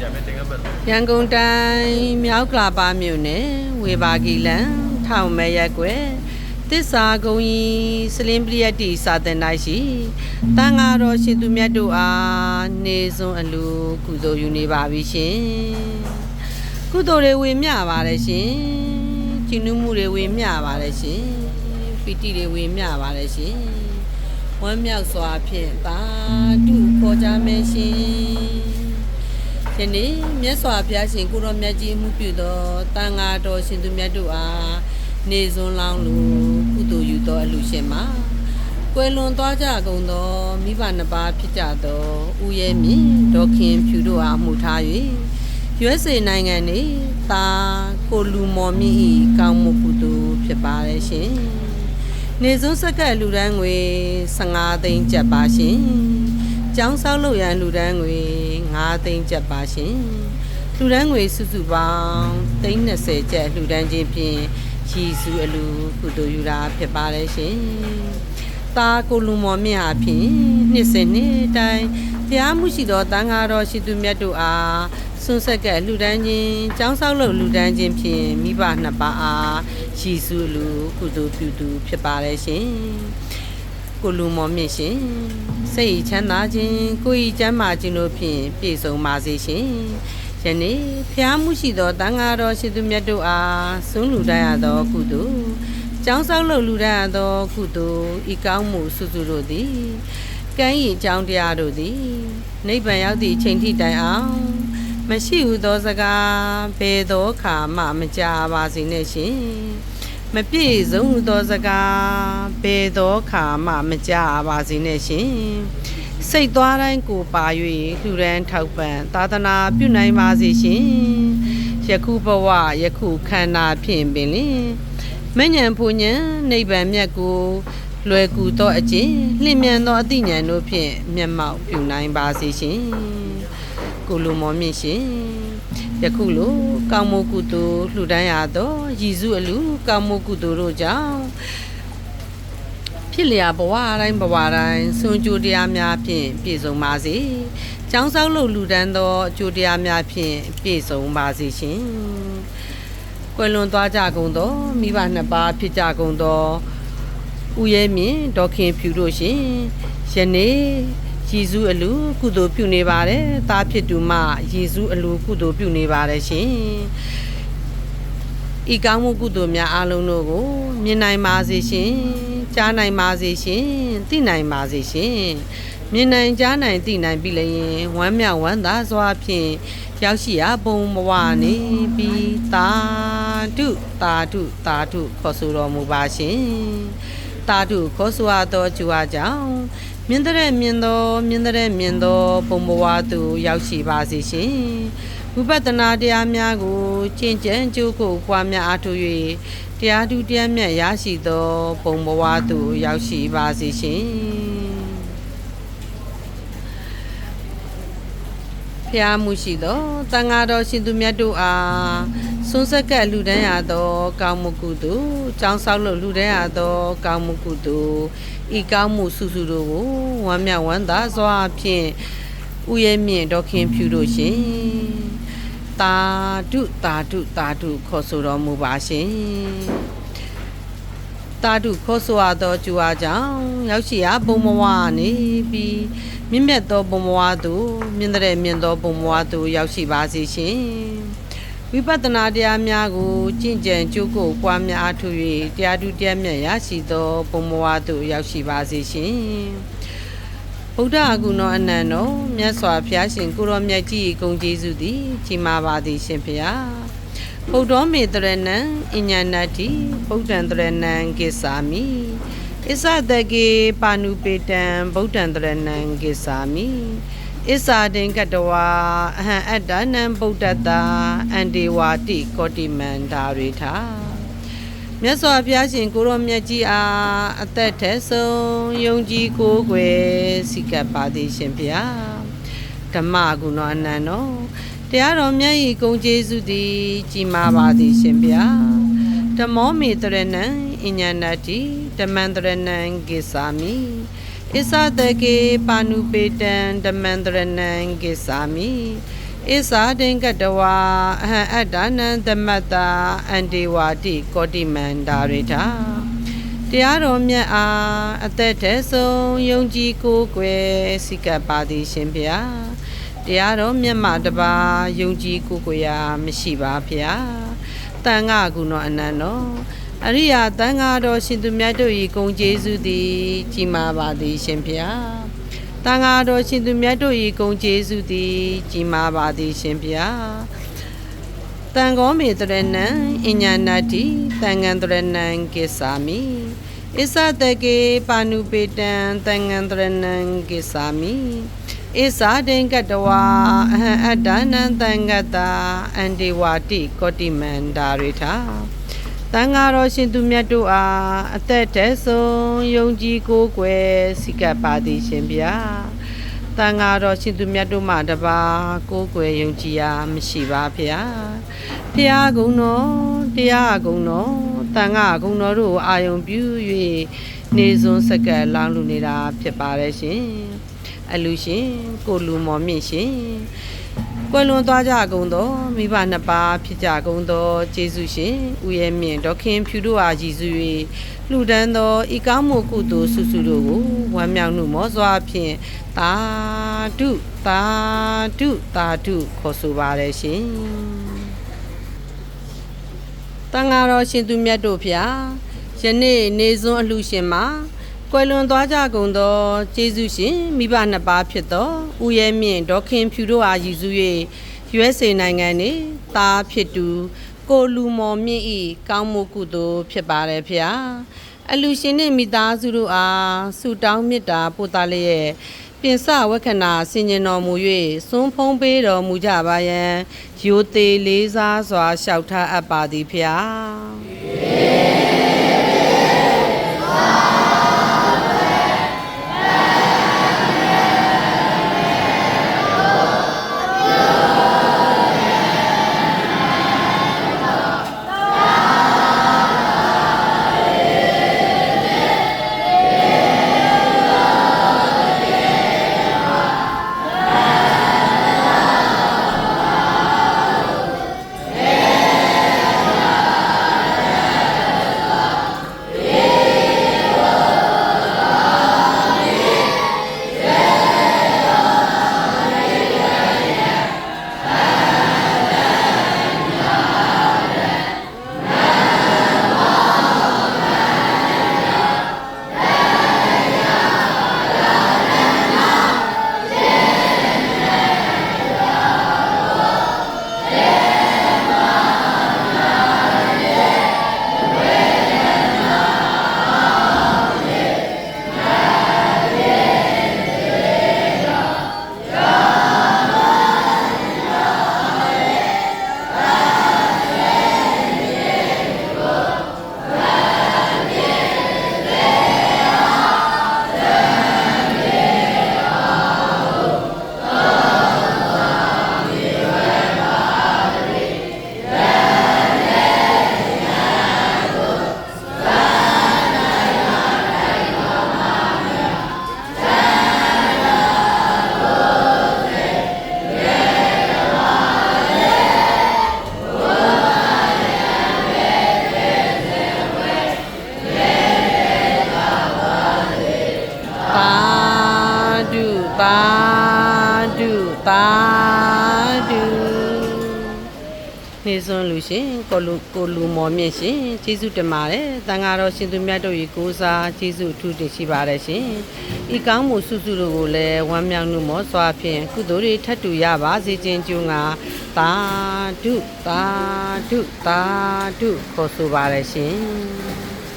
ကြမယ်တင်ကပတ်ရန်ကုန်တိုင်းမြောက်ကလာပါမြို့နယ်ဝေဘာဂီလန်ထောင်မဲရက်ကွယ်တစ္ဆာကုံကြီးစလင်းပရိယတ်တီစာတင်တိုင်းရှိတန်ဃာတော်ရှင်သူမြတ်တို့အားနေစွန်အလူကုသိုလ်ယူနေပါပြီရှင်ကုသိုလ်တွေဝေမျှပါတယ်ရှင်ကျင့်မှုတွေဝေမျှပါတယ်ရှင်ပီတိတွေဝေမျှပါတယ်ရှင်ဝမ်းမြောက်စွာဖြင့်သာဓုခေါ်ကြမယ်ရှင် ယနေ့မြတ်စွာဘုရားရှင်ကိုရောမြတ်ကြီးမှုပြုသောတန်ဃာတော်ရှင်သူမြတ်တို့အားနေစွန်းလောင်းလူကုသိုလ်ယူသောအလူရှင်မှာကွယ်လွန်သွားကြကုန်သောမိဘနှစ်ပါးဖြစ်ကြသောဦးရဲမြင့်ဒေါက်ခင်ဖြူတို့အားမှုထား၍ရွေးစေနိုင်ငံနေတာကိုလူမော်မြင့်ဤကောင်းမှုကုသိုလ်ဖြစ်ပါရဲ့ရှင်နေစွန်းစက္ကန့်လူဒန်းငွေ15သိန်းကျပ်ပါရှင်ကျောင်းဆောက်လုပ်ရန်လူဒန်းငွေ 9သိန်းကျပ်ပါရှင်လူဒန်းငွေစုစုပေါင်း320ကျပ်လူဒန်းချင်းဖြင့်ရည်စုအလူကုသိုလ်ယူတာဖြစ်ပါတယ်ရှင်တာကိုလူမော်မြင့်ဟာဖြင့်နှစ်စဉ်နှစ်တိုင်းဘုရားမှုရှိသောတန်ဃာတော်ရှိသူမြတ်တို့အားဆွန်းဆက်ကလူဒန်းချင်းကျောင်းဆောက်လုပ်လူဒန်းချင်းဖြင့်မိဘနှစ်ပါးအားရည်စုအလူကုသိုလ်ပြုသူဖြစ်ပါတယ်ရှင် ကိုလူမော်မြင့်ရှင်စိတ်ချမ်းသာခြင်းကိုယ်ဤချမ်းသာခြင်းတို့ဖြင့်ပြည့်စုံပါစေရှင်ယနေ့ဖျားမှုရှိသောတန်ဃာတော်ရှင်သူမြတ်တို့အားဆုံးလူတန်းရသောကုသိုလ်ကျောင်းဆောက်လုပ်လူတန်းရသောကုသိုလ်ဤကောင်းမှုစုစုတို့သည်ကံဤအကြောင်းတရားတို့သည်နိဗ္ဗာန်ရောက်သည့်အချိန်ထိတိုင်အောင်မရှိဟုသောစကားဘယ်သောခါမှမကြားပါစေနဲ့ရှင် မပြည့်စုံသောစကားဘယ်သောခါမှမကြပါစေနဲ့ရှင်စိတ်သွားတိုင်းကိုပါ၍လှူဒန်းထောက်ပံ့သာသနာပြုနိုင်ပါစေရှင်ယခုဘဝယခုခန္ဓာဖြင့်ပင်လင်မဉ္ဇဉ်ဖူဉ္ဇဉ်နိဗ္ဗာန်မြတ်ကိုလွယ်ကူသောအကျင့်လျင်မြန်သောအသိဉာဏ်တို့ဖြင့်မျက်မှောက်ပြုနိုင်ပါစေရှင်ကိုလိုမောမြင့်ရှင် ယခုလိုကောင်းမှုကုသိုလ်လှူဒန်းရသောရည်စုအလူကောင်းမှုကုသိုလ်တို့ကြောင့်ဖြစ်လျာဘဝတိုင်းဘဝတိုင်းဆွန်ကြိုတရားများဖြင့်ပြည့်စုံပါစေ။ကျောင်းဆောက်လို့လှူဒန်းသောအကျိုးတရားများဖြင့်ပြည့်စုံပါစေရှင်။ကွယ်လွန်သွားကြကုန်သောမိဘနှစ်ပါးဖြစ်ကြကုန်သောဦးရဲမြင့်ဒေါက်ခင်ဖြူတို့ရှင်ယနေ့ ယေရှုအလူကုသိုလ်ပြုနေပါတယ်။သားဖြစ်သူမှယေရှုအလူကုသိုလ်ပြုနေပါတယ်ရှင်။ဤကောင်းမှုကုသိုလ်များအလုံးတို့ကိုမြင်နိုင်ပါစေရှင်။ကြားနိုင်ပါစေရှင်။သိနိုင်ပါစေရှင်။မြင်နိုင်ကြားနိုင်သိနိုင်ပြီလျင်ဝမ်းမြောက်ဝမ်းသာစွာဖြင့်ရောက်ရှိရာဘုံဘဝနေပြီးတာဓုတာဓုတာဓုခေါ်ဆိုတော်မူပါရှင်။တာဓုခေါ်ဆိုအပ်သောကျူအားကြောင့် မြင်တဲ့မြင်သောမြင်တဲ့မြင်သောပုံဘဝသို့ရောက်ရှိပါစေရှင်ဝိပဿနာတရားများကိုကျင့်ကြံကြိုးကိုပွားများအားထုတ်၍တရားဓုတရားမြတ်ရရှိသော ပုံဘဝသို့ရောက်ရှိပါစေရှင် ဖျားမှုရှိသောတန်ဃာတော်ရှင်သူမြတ်တို့အားဆွန်းဆက်ကပ်လူတန်းရသောကောင်းမှုကုသိုလ်ကျောင်းဆောက်လို့လူတန်းရသောကောင်းမှုကုသိုလ်ဤကောင်းမှုစုစုတို့ကိုဝမ်းမြောက်ဝမ်းသာစွာဖြင့်ဥယျာဉ်မြင့်ဒေါခင်ဖြူတို့ရှင်တာဓုတာဓုတာဓုခေါ်ဆိုတော်မူပါရှင် တာဓုခေါ်ဆိုရသောကျူအားကြောင့်ရောက်ရှိရာဘုံဘဝနေပြီးမြင့်မြတ်သောဘုံဘဝသို့မြင့်တဲ့မြင့်သောဘုံဘဝသို့ရောက်ရှိပါစေရှင်ဝိပဿနာတရားများကိုကျင့်ကြံကြိုးကိုပွားများအားထုတ်၍တရားဓုတရားမြတ်ရရှိသောဘုံဘဝသို့ရောက်ရှိပါစေရှင်ဗုဒ္ဓအကုဏောအနန္တောမြတ်စွာဘုရားရှင်ကိုရောမြတ်ကြီး၏ဂုဏ်ကျေးဇူးသည်ကြီးမားပါသည်ရှင်ဖေဟာ ဗုဒ္ဓောမေတရဏံအညာဏတိဗုဒ္ဓံတရဏံကိသာမိဣသတကေပါဏုပေတံဗုဒ္ဓံတရဏံကိသာမိဣစာတင်ကတဝါအဟံအတ္တနံဗုဒ္ဓတ္တာအန္တေဝါတိကောတိမန္တာရိထာမြတ်စွာဘုရားရှင်ကိုရောမြတ်ကြီးအားအသက်ထက်ဆုံးယုံကြည်ကိုးကွယ်စိကပ်ပါသည်ရှင်ဘုရားဓမ္မကုဏအနန္တော တရားတော်မြတ်၏ဂုဏ်ကျေးဇူးသည်ကြီးမားပါသည်ရှင်ဘုရားဓမ္မောမေတရဏံအညာဏတိဓမ္မန္တရဏံကိသာမိဣသတကေပါဏုပေတံဓမ္မန္တရဏံကိသာမိဣဣစာတိန်ကတဝါအဟံအတ္တနံသမတ္တာအန္တေဝါတိကောတိမန္တာရိထာတရားတော်မြတ်အားအသက်တည်းဆုံးယုံကြည်ကိုးကွယ်စိကပ်ပါသည်ရှင်ဗျာ တရားတော်မြတ်မှတပါယုံကြည်ကိုးကွယ်ရာမရှိပါဗျာတန်ခါကုနောအနန္တောအရိယာတန်ခါတော်ရှင်သူမြတ်တို့၏ဂုဏ်ကျေးဇူးသည်ကြီးမားပါသည်ရှင်ဗျာတန်ဃာတော်ရှင်သူမြတ်တို့၏ဂုဏ်ကျေးဇူးသည်ကြီးမားပါသည်ရှင်ဗျာတန်ဃောမေတရဏံအညာနာတိတန်ငံတရဏံကိသာမိဣသတကေပါဏုပေတံတန်ငံတရဏံကိသာမိ ဣသာဒိင်္ဂတဝါအဟံအတ္တနံတန်ဂတအန္တေဝတိကောတိမန္တာရိထာတန်ဃာတော်ရှင်သူမြတ်တို့အားအသက်တည်းဆုံးယုံကြည်ကိုးကွယ်စိကပ်ပါသည်ရှင်ဗျာတန်ဃာတော်ရှင်သူမြတ်တို့မှတပါကိုးကွယ်ယုံကြည်ရာမရှိပါဗျာဖျားကုံတော်တရားကုံတော်တန်ဃာကုံတော်တို့ကိုအာယုံပြု၍နေစွန်းစကပ်လောင်းလူနေတာဖြစ်ပါတယ်ရှင် အလူရှင်ကိုလူမော်မြင့်ရှင်ကွယ်လွန်သွားကြကုန်သောမိဘနှစ်ပါးဖြစ်ကြကုန်သောကျေးဇူးရှင်ဦးရဲ့မြင့်ဒေါခင်ဖြူတို့အားရည်စူး၍လှူဒန်းသောဤကောင်းမှုကုသိုလ်ဆုစုတို့ကိုဝမ်းမြောက်မှုမောစွာဖြင့်တာဓုတာဓုတာဓုခေါ်ဆိုပါရရှင်တန်ဃာတော်ရှင်သူမြတ်တို့ဖျားယနေ့နေစွန်းအလှရှင်မှာ ကွယ်လွန်သွားကြကုန်သောကျေးဇူးရှင်မိဘနှစ်ပါးဖြစ်သောဦးရဲမြင့်ဒေါခင်ဖြူတို့အားရည်စူး၍ USA နိုင်ငံနှင့်သားဖြစ်သူကိုလူမော်မြင့်ဤကောင်းမှုကုသိုလ်ဖြစ်ပါတယ်ဖေဟာအလူရှင်နှင့်မိသားစုတို့အားဆုတောင်းမေတ္တာပို့သလျက်ပြင်စဝက္ခဏာဆင်ញင်တော်မူ၍စွန်းဖုံးပေးတော်မူကြပါယံရိုသေလေးစားစွာလျှောက်ထားအပ်ပါသည်ဖေ ဓုသာဓုနေစွန်းလူရှင်ကိုလူကိုလူမော်မြင့်ရှင်ကျေးဇူးတင်ပါတယ်တန်ဃာတော်ရှင်သူမြတ်တို့၏ကိုးစားကျေးဇူးအထူးတင်ရှိပါတယ်ရှင်ဤကောင်းမှုစုစုတို့ကိုလည်းဝမ်းမြောက်မှုမောစွာဖြင့်ကုသိုလ်တွေထပ်တူရပါစေခြင်းကြုံငါသာဓုသာဓုသာဓုခေါ်ဆိုပါတယ်ရှင်